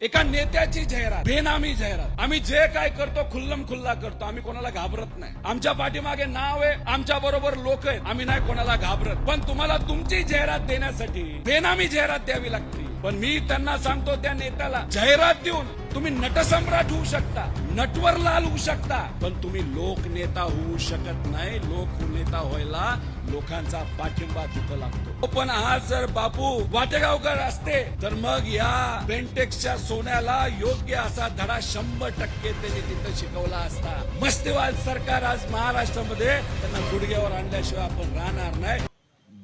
एका नेत्याची जाहिरात बेनामी जाहिरात. आम्ही जे काय करतो खुल्लम खुल्ला करतो. आम्ही कोणाला घाबरत नाही. आमच्या पाठीमागे नाव आहे आमच्या बरोबर लोक आहेत. आम्ही नाही कोणाला घाबरत. पण तुम्हाला तुमची जाहिरात देण्यासाठी बेनामी जाहिरात द्यावी लागते. पण मी त्यांना सांगतो त्या नेत्याला जाहिरात देऊन तुम्ही नटसम्राट होऊ शकता नटवर लाल होऊ शकता. पण तुम्ही लोकनेता होऊ शकत नाही. लोक हो नेता व्हायला लोकांचा पाठिंबा तिथं लागतो. पण आज जर बापू वाटेगावकर असते. तर मग या बेंटेक्सच्या सोन्याला योग्य असा धडा शंभर टक्के त्यांनी तिथं शिकवला असता. मस्तीवाल सरकार आज महाराष्ट्रामध्ये त्यांना गुडघ्यावर आणल्याशिवाय आपण राहणार नाही.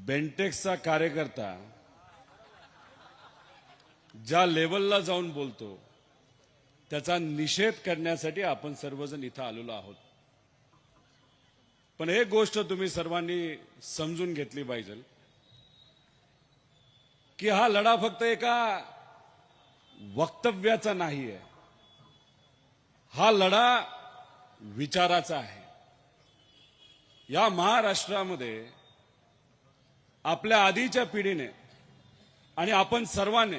बेंटेक्सचा कार्यकर्ता ज्या लेवलला जाऊन बोलतो त्याचा निषेध करण्यासाठी आपण सर्वजण इथं आलेलो आहोत. पण एक गोष्ट तुम्ही सर्वांनी समजून घेतली पाहिजे की हा लढा फक्त एका वक्तव्याचा नाही आहे हा लढा विचाराचा आहे. या महाराष्ट्रामध्ये आपल्या आधीच्या पिढीने आणि आपण सर्वांनी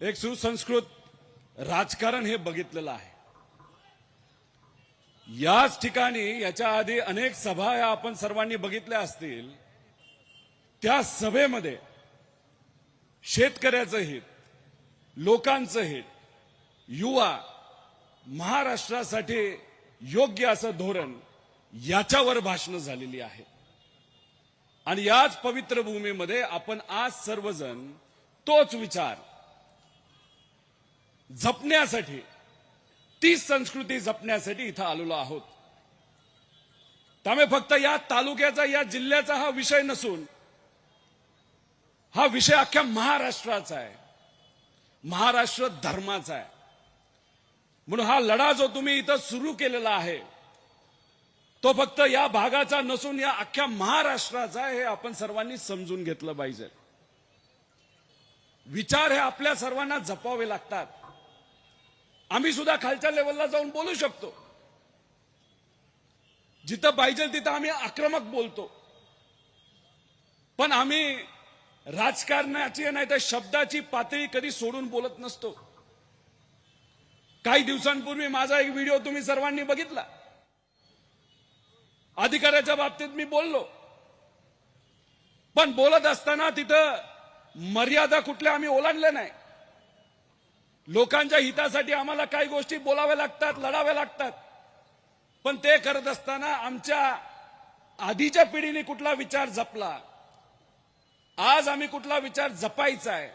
एक सुसंस्कृत राजकारण हे बघितलेलं आहे. याच ठिकाणी याच्या आधी अनेक सभा या आपण सर्वांनी बघितल्या असतील. त्या सभेमध्ये शेतकऱ्याचं हित लोकांचं हित युवा महाराष्ट्रासाठी योग्य असं धोरण याच्यावर भाषणं झालेली आहे. आणि याच पवित्र भूमीमध्ये आपण आज सर्वजण तोच विचार जपण्यासाठी तीच संस्कृती जपण्यासाठी इथं आलेलो आहोत. त्यामुळे फक्त या तालुक्याचा या जिल्ह्याचा हा विषय नसून हा विषय अख्ख्या महाराष्ट्राचा आहे. महाराष्ट्र धर्माचा आहे. म्हणून हा लढा जो तुम्ही इथं सुरू केलेला आहे तो फक्त या भागाचा नसून या अख्ख्या महाराष्ट्राचा आहे हे आपण सर्वांनी समजून घेतलं पाहिजे. विचार हे आपल्या सर्वांना जपावे लागतात. आम्ही सुद्धा खालच्या लेवलला जाऊन बोलू शकतो. जिथं पाहिजे तिथं आम्ही आक्रमक बोलतो. पण आम्ही राजकारणाची नाही तर शब्दाची पातळी कधी सोडून बोलत नसतो. काही दिवसांपूर्वी माझा एक व्हिडिओ तुम्ही सर्वांनी बघितला. अधिकाऱ्याच्या बाबतीत मी बोललो. पण बोलत असताना तिथं मर्यादा कुठल्या आम्ही ओलांडल्या नाही. लोकांच्या हितासाठी आम्हाला काही गोष्टी बोलाव्या लागतात लढाव्या लागतात. पण ते करत असताना आमच्या आधीच्या पिढीने कुठला विचार जपला? आज आम्ही कुठला विचार जपायचा आहे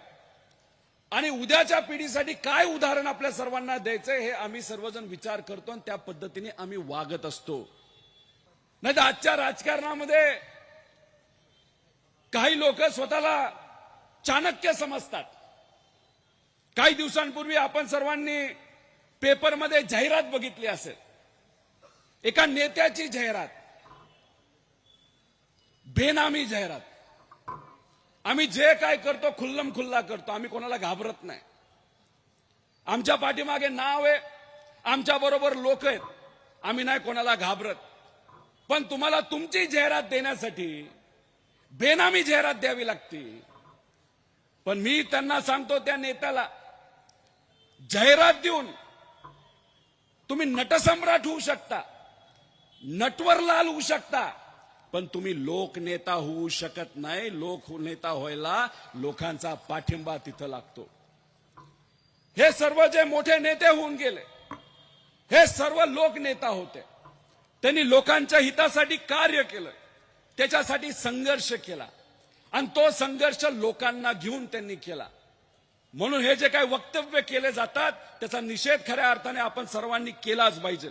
आणि उद्याच्या पिढीसाठी काय उदाहरण आपल्या सर्वांना द्यायचंय हे आम्ही सर्वजण विचार करतो आणि त्या पद्धतीने आम्ही वागत असतो. नाही तर आजच्या राजकारणामध्ये काही लोक स्वतःला चाणक्य समजतात. काही दिवसांपूर्वी आपण सर्वांनी पेपरमध्ये जाहिरात बघितली असेल. एका नेत्याची जाहिरात. बेनामी जाहिरात. आम्ही जे काय करतो खुल्लम खुल्ला करतो. आम्ही कोणाला घाबरत नाही. आमच्या पाठीमागे नाव आहे. आमच्या बरोबर लोक आहेत. आम्ही नाही कोणाला घाबरत. पण तुम्हाला तुमची जाहिरात देण्यासाठी बेनामी जाहिरात द्यावी लागते. पण मी त्यांना सांगतो त्या नेत्याला जाहिरात देऊन तुम्ही नटसम्राट होऊ शकता नटवर लाल होऊ शकता पण तुम्ही लोकनेता होऊ शकत नाही. लोक नेता व्हायला लोकांचा पाठिंबा तिथं लागतो. हे सर्व जे मोठे नेते होऊन गेले हे सर्व लोकनेता होते. त्यांनी लोकांच्या हितासाठी कार्य केलं त्याच्यासाठी संघर्ष केला. आणि तो संघर्ष लोकांना घेऊन त्यांनी केला. म्हणून हे जे काही वक्तव्य केले जातात त्याचा निषेध खऱ्या अर्थाने आपण सर्वांनी केलाच पाहिजे.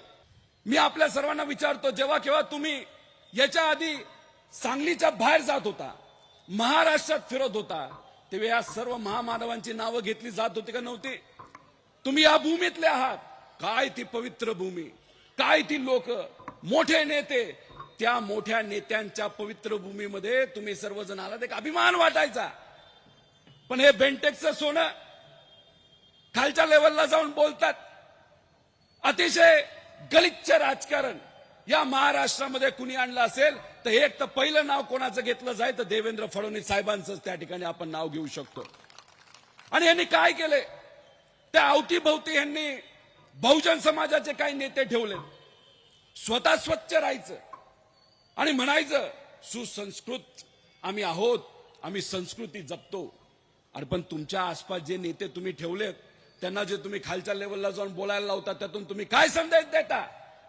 मी आपल्या सर्वांना विचारतो जेव्हा केव्हा तुम्ही याच्या आधी सांगलीच्या बाहेर जात होता महाराष्ट्रात फिरत होता तेव्हा या सर्व महामानवांची नावं घेतली जात होती का नव्हती? तुम्ही या भूमीतले आहात. काय ती पवित्र भूमी? काय ती लोक? मोठे नेते? त्या मोठ्या नेत्यांच्या पवित्र भूमीमध्ये तुम्ही सर्वजण आलात. एक अभिमान वाटायचा. पण हे बेंटेक्सचं सोनं खालच्या लेवलला जाऊन बोलतात. अतिशय गलिच्छ राजकारण. या महाराष्ट्रामध्ये कुणी आणलं असेल तर एक तर पहिलं नाव कोणाचं घेतलं जाय तर देवेंद्र फडणवीस साहेबांचं त्या ठिकाणी आपण नाव घेऊ शकतो. आणि यांनी काय केलंय त्या अवतीभोवती यांनी बहुजन समाजाचे काही नेते ठेवले. स्वतः स्वच्छ राहायचं. आणि म्हणायचं सुसंस्कृत आम्ही आहोत आम्ही संस्कृती जपतो. अरे पण तुमच्या आसपास जे नेते तुम्ही ठेवलेत त्यांना जे तुम्ही खालच्या लेवलला जाऊन बोलायला लावता त्यातून तुम्ही काय संदेश देता?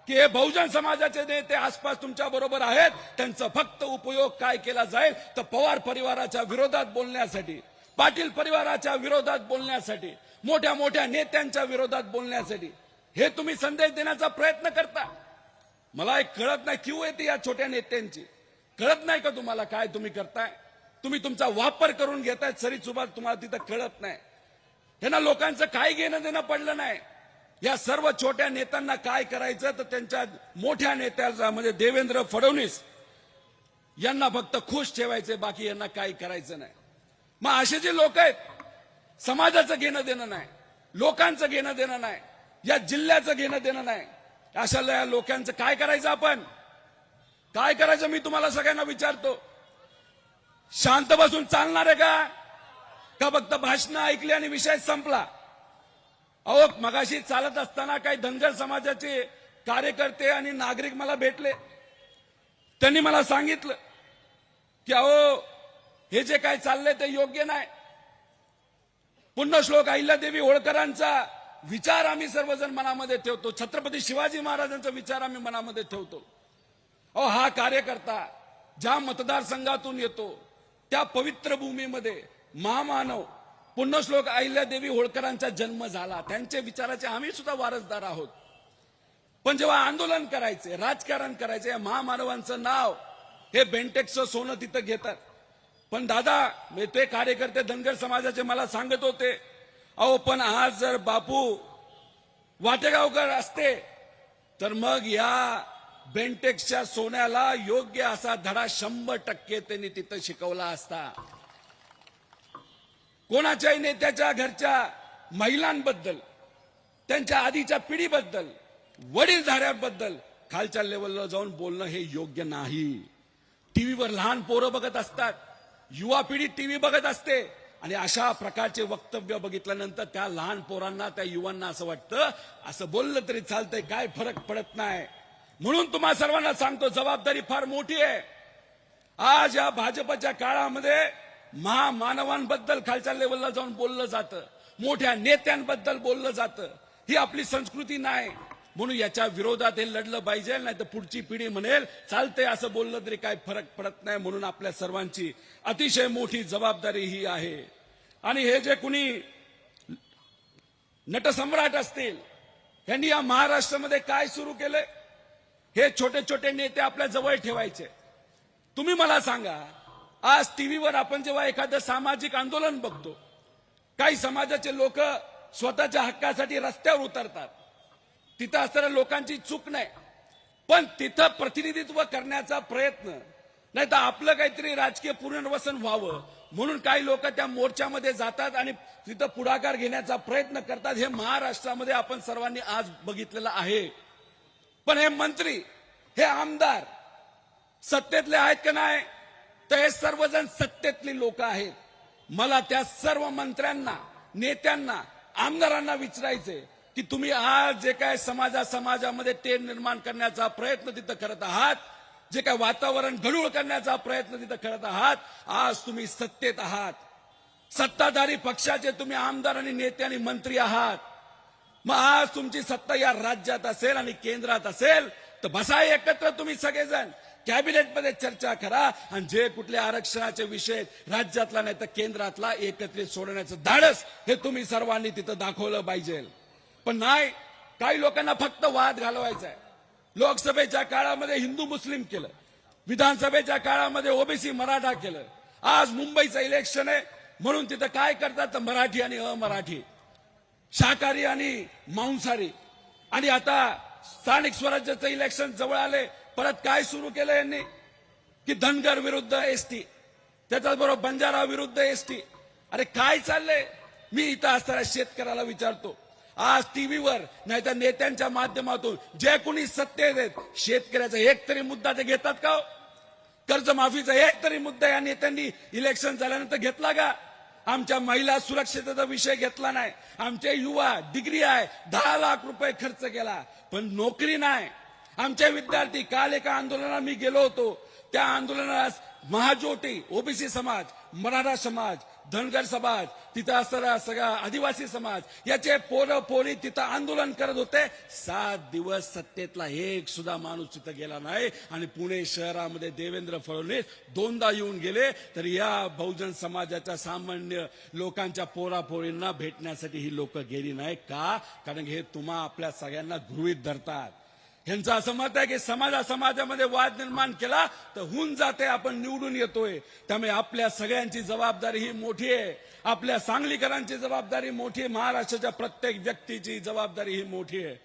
की हे बहुजन समाजाचे नेते आसपास तुमच्या बरोबर आहेत त्यांचा फक्त उपयोग काय केला जाईल? तर पवार परिवाराच्या विरोधात बोलण्यासाठी पाटील परिवाराच्या विरोधात बोलण्यासाठी मोठ्या मोठ्या नेत्यांच्या विरोधात बोलण्यासाठी हे तुम्ही संदेश देण्याचा प्रयत्न करता? मला एक कळत नाही क्यू येते या छोट्या नेत्यांची? कळत नाही का तुम्हाला काय तुम्ही करताय? तुम्ही तुमचा वापर करून घेताय सरी सुभाष तुम्हाला तिथं कळत नाही. त्यांना लोकांचं काय घेणं देणं पडलं नाही. या सर्व छोट्या नेत्यांना काय करायचं तर त्यांच्या मोठ्या नेत्याचा म्हणजे देवेंद्र फडणवीस यांना फक्त खुश ठेवायचे बाकी यांना काही करायचं नाही. मग असे जे लोक आहेत समाजाचं घेणं देणं नाही लोकांचं घेणं देणं नाही या जिल्ह्याचं घेणं देणं नाही अशा ल- लोकांचं काय करायचं आपण? काय करायचं मी तुम्हाला सगळ्यांना विचारतो? शांत बसून चालणार आहे का? का फक्त भाषण ऐकली आणि विषय संपला? अहो मगाशी चालत असताना काही धनगर समाजाचे कार्यकर्ते आणि नागरिक मला भेटले. त्यांनी मला सांगितलं की अहो हे जे काय चाललंय ते योग्य नाही. पुन्हा श्लोक अहिल्यादेवी होळकरांचा विचार आम्ही सर्वजण मनामध्ये ठेवतो. छत्रपती शिवाजी महाराजांचा विचार आम्ही मनामध्ये ठेवतो. अहो हा कार्यकर्ता ज्या मतदारसंघातून येतो त्या पवित्र भूमीमध्ये महामानव पुण्यश्लोक अहिल्यादेवी होळकरांचा जन्म झाला. त्यांचे विचाराचे आम्ही सुद्धा वारसदार आहोत. पण जेव्हा आंदोलन करायचे राजकारण करायचे या महामानवांचं नाव हे बेंटेक्सचं सोनं तिथं घेतात. पण दादा मी ते कार्यकर्ते धनगर समाजाचे मला सांगत होते अहो पण आज जर बापू वाटेगावकर असते तर मग या बेंटेक्सच्या सोन्याला योग्य असा धडा शंभर टक्के त्यांनी तिथं शिकवला असता. कोणाच्याही नेत्याच्या घरच्या महिलांबद्दल त्यांच्या आधीच्या पिढीबद्दल वडीलधाऱ्याबद्दल खालच्या लेवलला जाऊन बोलणं हे योग्य नाही. टीव्हीवर लहान पोरं बघत असतात युवा पिढी टीव्ही बघत असते आणि अशा प्रकारचे वक्तव्य बघितल्यानंतर त्या लहान पोरांना त्या युवांना असं वाटतं असं बोललं तरी चालतंय काय फरक पडत नाही. म्हणून तुम्हा सर्वांना सांगतो जबाबदारी फार मोठी आहे. आज या भाजपच्या काळामध्ये महामानवांबद्दल खालच्या लेवलला जाऊन बोललं जातं. मोठ्या नेत्यांबद्दल बोललं जातं. ही आपली संस्कृती नाही. म्हणून याच्या विरोधात हे लढलं पाहिजे नाही तर पुढची पिढी म्हणेल चालतंय असं बोललं तरी काय फरक पडत नाही म्हणून आपल्या सर्वांची अतिशय मोठी जबाबदारी ही आहे. आणि हे जे कुणी नटसम्राट असतील यांनी या महाराष्ट्रामध्ये काय सुरू केलंय? हे छोटे छोटे नेते आपल्या जवळ ठेवायचे. तुम्ही मला सांगा आज टीव्हीवर आपण जेव्हा एखादं सामाजिक आंदोलन बघतो काही समाजाचे लोक स्वतःच्या हक्कासाठी रस्त्यावर उतरतात. तिथं असणाऱ्या लोकांची चूक नाही. पण तिथं प्रतिनिधित्व करण्याचा प्रयत्न नाही तर आपलं काहीतरी राजकीय पुनर्वसन व्हावं म्हणून काही लोक त्या मोर्चामध्ये जातात आणि तिथं पुढाकार घेण्याचा प्रयत्न करतात हे महाराष्ट्रामध्ये आपण सर्वांनी आज बघितलेलं आहे. पण हे मंत्री हे आमदार सत्तेतले आहेत का नाही? तर हे सर्वजण सत्तेतली लोक आहेत. मला त्या सर्व मंत्र्यांना नेत्यांना आमदारांना विचारायचे की तुम्ही आज जे काय समाजा समाजामध्ये टेन निर्माण करण्याचा प्रयत्न तिथं करत आहात जे काय वातावरण घडूळ करण्याचा प्रयत्न तिथं करत आहात आज तुम्ही सत्तेत आहात. सत्ताधारी पक्षाचे तुम्ही आमदार आणि नेते आणि मंत्री आहात. मग आज तुमची सत्ता या राज्यात असेल आणि केंद्रात असेल तर बसा एकत्र तुम्ही सगळेजण. कॅबिनेटमध्ये चर्चा करा आणि जे कुठले आरक्षणाचे विषय राज्यातला नाही तर केंद्रातला एकत्रित सोडण्याचं धाडस हे तुम्ही सर्वांनी तिथं दाखवलं पाहिजे. पण नाही काही लोकांना फक्त वाद घालवायचा आहे. लोकसभेच्या काळामध्ये हिंदू मुस्लिम केलं विधानसभेच्या काळामध्ये ओबीसी मराठा केलं. आज मुंबईचं इलेक्शन आहे म्हणून तिथं काय करतात? तर मराठी आणि अमराठी. शाकाहारी आणि मांसाहारी. आणि आता स्थानिक स्वराज्याचं इलेक्शन जवळ आले परत काय सुरू केलं यांनी? की धनगर विरुद्ध एसटी त्याच्याचबरोबर बंजारा विरुद्ध एसटी अरे काय चाललंय? मी इथं असताना शेतकऱ्याला विचारतो. आज टीव्हीवर नाही तर नेत्यांच्या माध्यमातून जे कोणी सत्तेत आहेत शेतकऱ्याचा एक तरी मुद्दा ते घेतात का हो? कर्जमाफीचा एक तरी मुद्दा या नेत्यांनी इलेक्शन झाल्यानंतर घेतला का? आमच्या महिला सुरक्षिततेचा विषय घेतला नाही. आमचे युवा डिग्री आहे दहा लाख रुपये खर्च केला पण नोकरी नाही. आमचे विद्यार्थी काल एका आंदोलनात मी गेलो होतो. त्या आंदोलनास महाज्योती ओबीसी समाज मराठा समाज धनगर समाज तिथं असणारा सगळा आदिवासी समाज याचे पोरं पोरी तिथं आंदोलन करत होते. सात दिवस सत्तेतला एक सुद्धा माणूस तिथं गेला नाही. आणि पुणे शहरामध्ये देवेंद्र फडणवीस दोनदा येऊन गेले. तर या बहुजन समाजाच्या सामान्य लोकांच्या पोरापोरींना भेटण्यासाठी ही लोक गेली नाही. का? कारण हे तुम्हा आपल्या सगळ्यांना गृहित धरतात. ह्यांचं असं मत आहे की समाजा समाजामध्ये वाद निर्माण केला तर होऊन जाते आपण निवडून येतोय. त्यामुळे आपल्या सगळ्यांची जबाबदारी ही मोठी आहे. आपल्या सांगलीकरांची जबाबदारी मोठी आहे. महाराष्ट्राच्या प्रत्येक व्यक्तीची जबाबदारी ही मोठी आहे.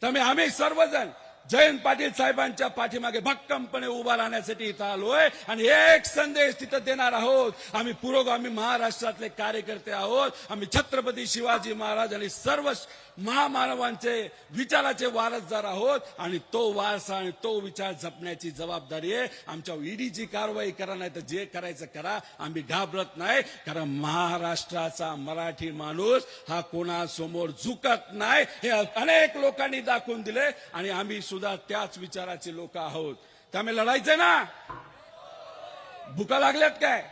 त्यामुळे आम्ही सर्वजण जयंत पाटील साहेबांच्या पाठीमागे भक्कमपणे उभा राहण्यासाठी इथं आलोय आणि एक संदेश तिथं देणार आहोत. आम्ही पुरोगामी महाराष्ट्रातले कार्यकर्ते आहोत. आम्ही छत्रपती शिवाजी महाराज आणि सर्व महामानवांचे विचाराचे वारसदार आहोत. आणि तो वारसा आणि तो विचार जपण्याची जबाबदारी आहे. आमच्या ईडीची कारवाई करा नाही तर जे करायचं करा. आम्ही घाबरत नाही. कारण महाराष्ट्राचा मराठी माणूस हा कोणासमोर झुकत नाही. हे अनेक लोकांनी दाखवून दिले. आणि आम्ही सुद्धा त्याच विचाराचे लोक आहोत. त्यामुळे लढायचंय ना? भुका लागल्यात काय?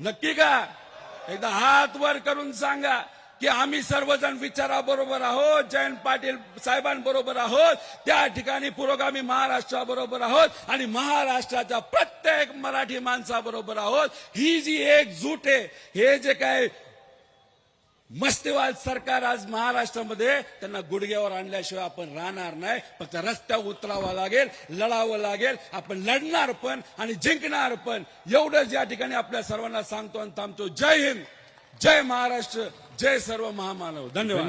नक्की का? एकदा हात वर करून सांगा की आम्ही सर्वजण विचाराबरोबर आहोत जयंत पाटील साहेबांबरोबर आहोत त्या ठिकाणी पुरोगामी महाराष्ट्राबरोबर आहोत आणि महाराष्ट्राच्या प्रत्येक मराठी माणसाबरोबर आहोत. ही जी एकजूट आहे हे जे काय मस्तेवाद सरकार आज महाराष्ट्रामध्ये त्यांना गुडघ्यावर आणल्याशिवाय आपण राहणार नाही. फक्त रस्त्यावर उतरावं लागेल लढावं लागेल. आपण लढणार पण आणि जिंकणार पण. एवढंच या ठिकाणी आपल्या सर्वांना सांगतो आणि थांबतो. जय हिंद जय महाराष्ट्र जय सर्व महामानव. धन्यवाद.